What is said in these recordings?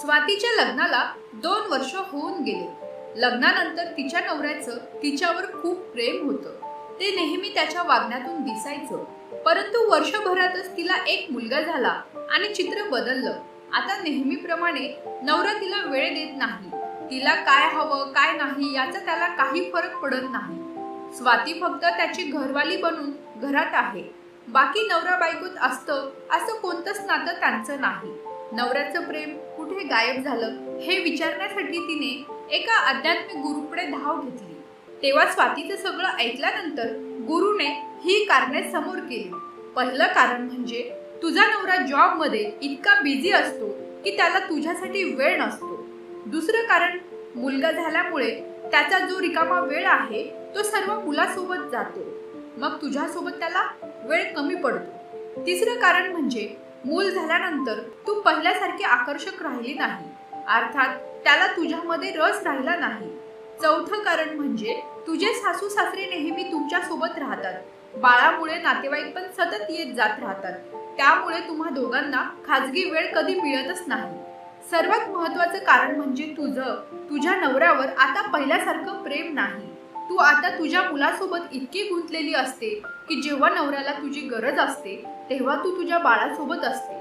स्वातीच्या लग्नाला दोन वर्ष होऊन गेले. लग्नानंतर तिच्या नवऱ्याचं तिच्यावर खूप प्रेम होतं. ते नेहमी त्याच्या वागण्यातून दिसायचं. परंतु वर्षभरातच तिला एक मुलगा झाला आणि चित्र बदललं. आता नेहमीप्रमाणे नवरा तिला वेळ देत नाही. तिला काय हवं काय नाही याचा त्याला काही फरक पडत नाही. स्वाती फक्त त्याची घरवाली बनून घरात आहे. बाकी नवरा बायकोत असतं असं कोणतंच नातं त्यांचं नाही. नवऱ्याचं प्रेम कुठे गायब झालं हे विचारण्यासाठी तिने एका आध्यात्मिक गुरुकडे धाव घेतली. तेव्हा स्वातीचं सगळं ऐकल्यानंतर गुरुने ही कारणे समोर केली. पहिलं कारण म्हणजे तुझा नवरा जॉबमध्ये इतका बिझी असतो की त्याला तुझ्यासाठी वेळ नसतो. दुसरं कारण मुलगा झाल्यामुळे त्याचा जो रिकामा वेळ आहे तो सर्व मुलासोबत जातो. मग तुझ्यासोबत त्याला वेळ कमी पडतो. तिसरं कारण म्हणजे मूल झाल्यानंतर तू पहिल्यासारखी आकर्षक राहिली नाही. अर्थात त्याला तुझ्यामध्ये रस राहिला नाही. चौथं कारण म्हणजे तुझे सासू सासरे नेहमी तुमच्यासोबत राहतात. बाळामुळे नातेवाईक पण सतत येत जात राहतात. त्यामुळे तुम्हा दोघांना खाजगी वेळ कधी मिळतच नाही. सर्वात महत्वाचं कारण म्हणजे तुझं तुझ्या नवऱ्यावर आता पहिल्यासारखं प्रेम नाही. तू आता तुझ्या मुलासोबत इतकी गुंतलेली असते की जेव्हा नवऱ्याला तुझी गरज असते तेव्हा तू तुझ्या बाळासोबत असते.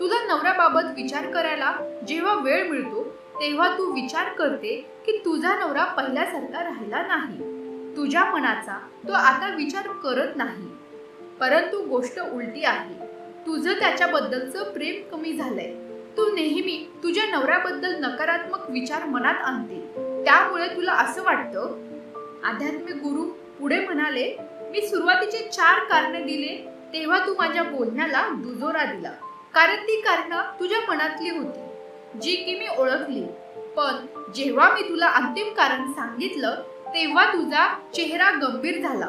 तुला नवऱ्याबाबत विचार करायला जेव्हा वेळ मिळतो तेव्हा तू विचार करते की तुझा नवरा पहिल्यासारखा राहिला नाही. तुझ्या मनाचा तो आता विचार करत नाही. परंतु गोष्ट उलटी आहे. तुझं त्याच्याबद्दलचं प्रेम कमी झालंय. तू नेहमी तुझ्या नवऱ्याबद्दल नकारात्मक विचार मनात आणते. त्यामुळे तुला असं वाटतं आध्यात्मिक गुरु पुढे म्हणाले मी सुरुवातीचे चार कारणे दिले तेव्हा तू माझ्या बोलण्याला दुजोरा दिला. कारण ती कारणं तुझ्या मनातली होती जी की मी ओळखली. पण जेव्हा मी तुला अंतिम कारण सांगितलं तेव्हा तुझा चेहरा गंभीर झाला.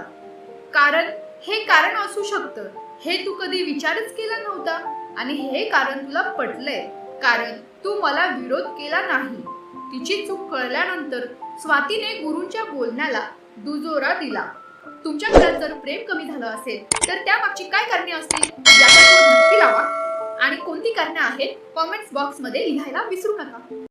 कारण हे कारण असू शकतं. हे तू कधी विचारच केला नव्हता आणि हे कारण तुला पटलंय. कारण तू मला विरोध केला नाही. तिची चूक कळल्यानंतर स्वातीने गुरूंच्या बोलण्याला दुजोरा दिला. तुमच्या घरात जर प्रेम कमी झालं असेल तर त्यामागची काय कारणे असतील? याचा नक्की लावा. आणि कोणती कारणे आहेत? कॉमेंट्स बॉक्समध्ये लिहायला विसरू नका.